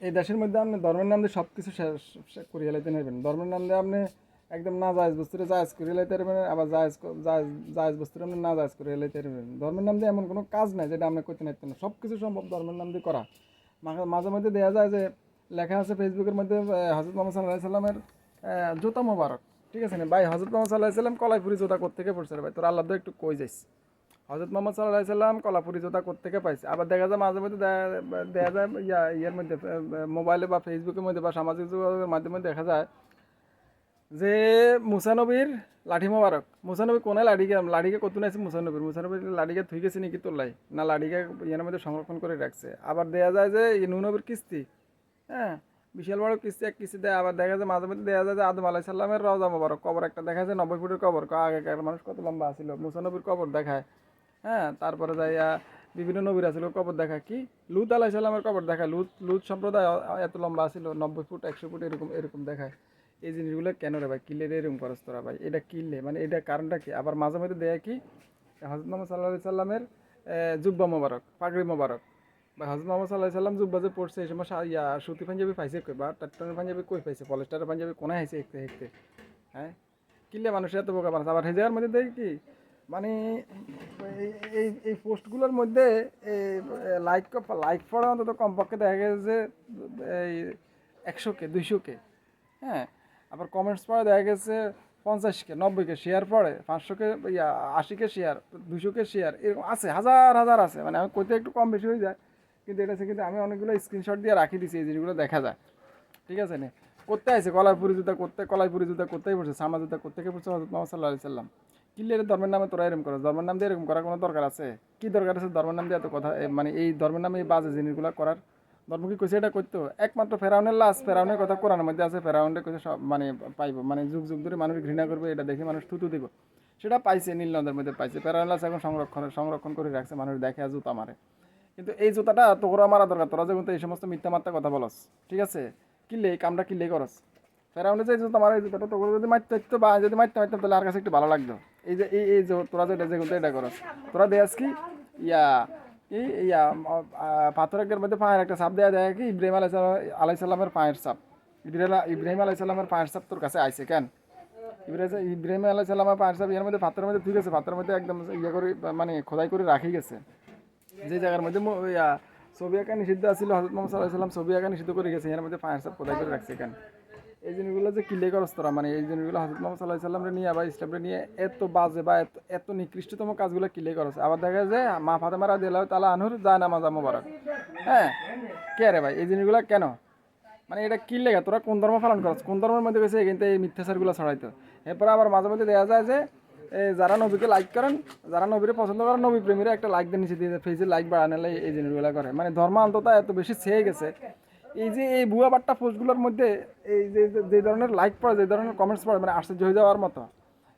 এই দেশের মধ্যে আপনি ধর্মের নাম দিয়ে সব কিছু শেষ করিয়ে লাইতে নেবেন ধর্মের নাম দিয়ে আপনি একদম না জায়েজ বস্তুরে জায়েজ করিয়ে লাইতে পারবেন, আবার জায়েজ জায়েজ জায়েজ বস্তুরে আপনি না জায়েজ করিয়ে লাইতে পারবেন। ধর্মের নাম দিয়ে এমন কোনো কাজ নাই যেটা আপনি করতে নাইতেন সব কিছু সম্ভব ধর্মের নাম দিয়ে করা। মাঝে- মধ্যে দেওয়া যায় যে লেখা আছে ফেসবুকের মধ্যে হজরত মোহাম্মদ সাল্লাহ সাল্লামের জুতা মোবারক। ঠিক আছে না? ভাই হজরত মোহাম্মদ সাল্লাহ সাল্লাম কলাইপুরি জুতা কোথেকে পড়ছে ভাই? তোর আল্লাহ একটু কই যাইস। হজরত মোহাম্মদ সাল্লাহ সাল্লাম কলাপুরি জুতা কোথেকে পাইছে? আবার দেখা যায় মাঝে মধ্যে দেখা- দেখা যায় ইয়া ইয়ের মধ্যে মোবাইলে বা ফেসবুকের মধ্যে বা সামাজিক যোগাযোগের মাধ্যমে দেখা যায় যে মুসানবীর লাঠি মোবারক। মুসানবী কোনে লাঠিকে লাঠিকে কত নাইছে মুসানবীর মুসানবীর লাঠিকে থুই গেছে নাকি তোলাই না, লাঠিকে ইয়ার মধ্যে সংরক্ষণ করে রাখছে। আবার দেয়া যায় যে নুনবীর কিস্তি হ্যাঁ? বিশাল বড় কিস্তি, এক কিস্তি দেয়। আবার দেখা যায় মাঝে মধ্যে দেওয়া যায় যে আদম আলাই সাল্লামের রওজা মোবারক। কবর একটা দেখা যায় নব্বই ফুটের কবর। আগেকার মানুষ কত লম্বা ছিল মুসানবীর কবর দেখায়। হ্যাঁ তারপরে যাইয়া বিভিন্ন নবীর আছিল কবর দেখা কি? লুত আলাই সাল্লামের কবর দেখায় লুত লুত সম্প্রদায় এত লম্বা ছিল নব্বই ফুট, একশো ফুট, এরকম এরকম দেখায়। এই জিনিসগুলো কেন রে ভাই? কিলে এরকম করস তোরা ভাই? এটা কিনলে মানে এটা কারণটা কি? আবার মাঝে মধ্যে দেয় কি? হজরত মোহাম্মদ সাল্লাহ সাল্লামের জুব্বা মোবারক, পাগড়ি মোবারক। বা হজরত মোহাম্মদ সাল্লাহ সাল্লাম জুব্বা যে পড়ছে, এই সময় ইয়া, সুতি পাঞ্জাবি পাইছে কই? বা টাট্টনের পাঞ্জাবি কই পাইছে? পলেস্টারের পাঞ্জাবি কোনায় হাইছে হেঁকতে হেঁকতে হ্যাঁ? কিনলে মানুষের এত বোকা মানুষ আবার হেজার মধ্যে দেয় কি? মানে এই- এই পোস্টগুলোর মধ্যে, এই লাইক লাইক পড়া অন্তত কমপক্ষে দেখা গেছে যে, এই একশোকে, দুইশোকে হ্যাঁ? আবার কমেন্টস পড়ে দেখা গেছে পঞ্চাশকে, নব্বইকে শেয়ার পড়ে, পাঁচশোকে, ইয়া, আশিকে শেয়ার দুশোকে শেয়ার এরকম আছে, হাজার হাজার আছে। মানে আমি কইতে একটু কম বেশি হয়ে যায়, কিন্তু এটা কিন্তু আমি অনেকগুলো স্ক্রিনশট দিয়ে রাখি দিছি, এই জিনিসগুলো দেখা যায়। ঠিক আছে নে? করতে আছে কলাইপুরি জুতা করতে, কলাইপুরি জুতা করতেই পড়ছে সামা জুতা করতে পড়ছে হজরত মোহাম্মদ সাল্লাম। কিল্লের ধর্মের নামে তোরা এরকম করো ধর্মের নাম দিয়ে এরকম করার কোনো দরকার আছে? কি দরকার আছে ধর্মের নাম দিয়ে এত কথা? মানে এই ধর্মের নামে এই বাজে জিনিসগুলো করার? ধর্ম কি কইছে এটা করতো একমাত্র ফেরাউনের লাশ, ফেরাউনের কথা কোরআনের মধ্যে আছে, ফেরাউনের কইছে সব মানে পাইবো মানে যুগ যুগ ধরে মানুষ ঘৃণা করবে, এটা দেখে মানুষ থুতু দিব। সেটা পাইছে, নীল নদের মধ্যে পাইছে। ফেরাউনের লাশ এখন সংরক্ষণ সংরক্ষণ করে রাখছে মানুষ, দেখে জুতা মারে। কিন্তু এই জুতাটা তোরা মারা দরকার, তোরা যেমন এই সমস্ত মিথ্যা মাত্রা কথা বলস, ঠিক আছে? কিনলে এই কামটা কিনলে করস। ফেরাউনে যে জুতা মারা, এই জুতাটা তোর যদি মারতে বা যদি মারতে মারতাম তাহলে আর কাছে একটু ভালো লাগতো। এই যে এই এই যে তোরা যেটা যেগুলো এটা করস। তোরা দেয়াস কি? ইয়া এই ইয়া পাথরের মধ্যে পায়ের একটা সাপ দেওয়া দেয় কি? ইব্রাহিম আলাই আলাই সাল্লামের পায়ের সাপ ইব্রাহিম ইব্রাহিম আলাই সাল্লামের পায়ের সাপ তোর কাছে আইছে কেন? ইব্রাহিম ইব্রাহিম আলাই সাল্লামের পায়ের সাপ এর মধ্যে পাথরের মধ্যে ঠিক আছে পাথরের মধ্যে একদম ইয়ে করে মানে খোদাই করে রাখি গেছে। যে জায়গার মধ্যে আহ, ছবি আঁকা নিষিদ্ধ আছিল হজরত মোহাম্মদ সাল্লাহ সাল্লাম ছবি আঁকা নিষিদ্ধ করে গেছে এর মধ্যে ফায়ার সাপ খোদাই করে রাখছে কেন? এই জিনিসগুলো যে কিলে করস তোরা মানে এই জিনিসগুলো হজরত মোহাম্মদ সাল্লাহ সাল্লামরে নিয়ে বা ইসলামরে নিয়ে এত বাজে বা এত এত নিকৃষ্টতম কাজগুলো কিলে করস আবার দেখা যায় যে মা ফাতেমারা দিলাও তালা আনহুর যায় না মাজা মোবারক। হ্যাঁ? কে রে ভাই? এই জিনিসগুলো কেন? মানে এটা কি লেগে? তোরা কোন ধর্ম পালন করছ? কোন ধর্মের মধ্যে গেছে কিন্তু এই মিথ্যাচারগুলো ছড়াইতো? এরপর আবার মাঝে মধ্যে দেখা যায় যে যারা নবীকে লাইক করেন, যারা নবীরে পছন্দ করেন নবী প্রেমীরা একটা লাইক দিয়ে নিচে দিয়ে ফেসে লাইক বাড়ানোলে এই জিনিসগুলো করে। মানে ধর্ম অন্তত এত বেশি ছেয়ে গেছে। এই যে এই ভুয়া বাট্টা পোস্টগুলোর মধ্যে এই যে যে- ধরনের লাইক পড়ে, যে ধরনের কমেন্টস পড়ে মানে আশ্চর্য হয়ে যাওয়ার মতো।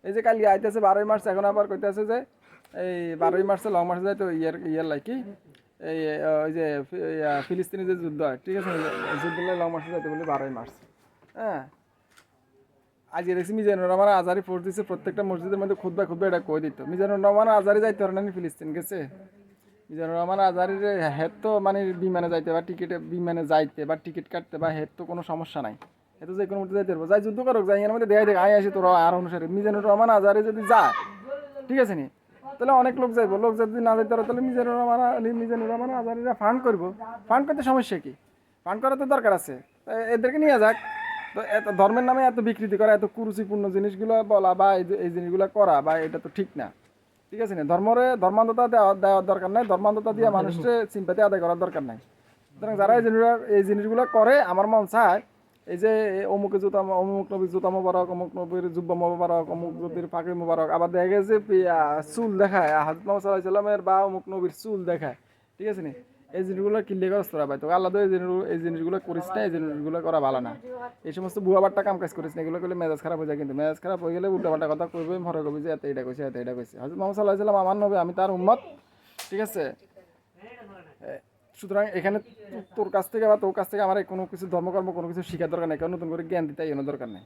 এই যে কালি আইতেছে বারোই মার্চ, এখন আবার কইতেছে যে এই বারোই মার্চে লং মার্চে যায় তো ইয়ার ইয়ার লাইকি এই ওই যে ফিলিস্তিনি যে যুদ্ধ হয়, ঠিক আছে? যুদ্ধ লং মার্চে যাইতে বলি বারোই মার্চ। হ্যাঁ? আজকে দেখছি মিজানুর রহমান আজারি ফোর্স দিচ্ছে প্রত্যেকটা মসজিদের মধ্যে খুদবা খুদবা এটা কই দিত? মিজানুর রহমান আজারি যাইতে পারে না ফিলিস্তিন গেছে? মিজানুর রহমান আজারির হেড তো মানে বিমানে যাইতে বা টিকিটে বিমানে যাইতে বা টিকিট কাটতে বা হেড তো কোনো সমস্যা নাই। এ তো যে কোনো মধ্যে যাইতে পারব। যাই যুদ্ধ করুক, যাই এর মধ্যে দেখাই দেখ, আয় আসি তোরা আর অনুসারে। মিজানুর রহমান আজারি যদি যায়, ঠিক আছে নি? তাহলে অনেক লোক যাইবো। লোক যদি না যাইতে পারে, তাহলে মিজানুর রহমান মিজানুর রহমান আজারিরা ফান্ড করব। ফান্ড করতে সমস্যা কি? ফান্ড করা তো দরকার আছে। এদেরকে নিয়ে যাক। তো এত ধর্মের নামে এত বিকৃতি করা, এত কুরুচিপূর্ণ জিনিসগুলো বলা বা এই জিনিসগুলো করা বা এটা তো ঠিক না। ঠিক আছে না ধর্মরে ধর্মান্ধতা দেওয়া দেওয়ার দরকার নাই ধর্মান্ধতা দিয়ে মানুষকে সিম্পাতি আদায় করার দরকার নাই। সুতরাং যারা এই জিনিসগুলো এই জিনিসগুলো করে আমার মন চায় এই যে অমুকে জুতা অমুক নবীর জুতা মোবারক অমুক নবীর জুব্বা মোবারক অমুক নবীর পাখি মোবারক আবার দেখা গেছে চুল দেখায় হাজত মোহাম্মদ সাল্লাহ সাল্লামের বা অমুক নবীর চুল দেখায়। ঠিক আছে নি? এই জিনিসগুলো কিনলে করস তোরা ভাই। তো আল্লাহ এই জিনিসগুলো এই জিনিসগুলো করিস না, এই জিনিসগুলো করা ভালো না। এই সমস্ত ভুয়া বাট্টা কাম কাজ করিস না, এগুলো করলে মেজাজ খারাপ হয়ে যায় কিন্তু। মেজাজ খারাপ হয়ে গেলে উল্টা পাল্টা কথা কইবে ভরে কবি যে এত এটা কইছে, এত এটা কইছে। হজরত মোহাম্মদ সাল্লাহ সাল্লাম আমার নবী, আমি তার উম্মত, ঠিক আছে? সুতরাং এখানে তোর কাছ থেকে বা তোর কাছ থেকে আমার কোনো কিছু ধর্মকর্ম, কোনো কিছু শিখার দরকার নেই কারণ নতুন করে জ্ঞান দিতে এর দরকার নেই।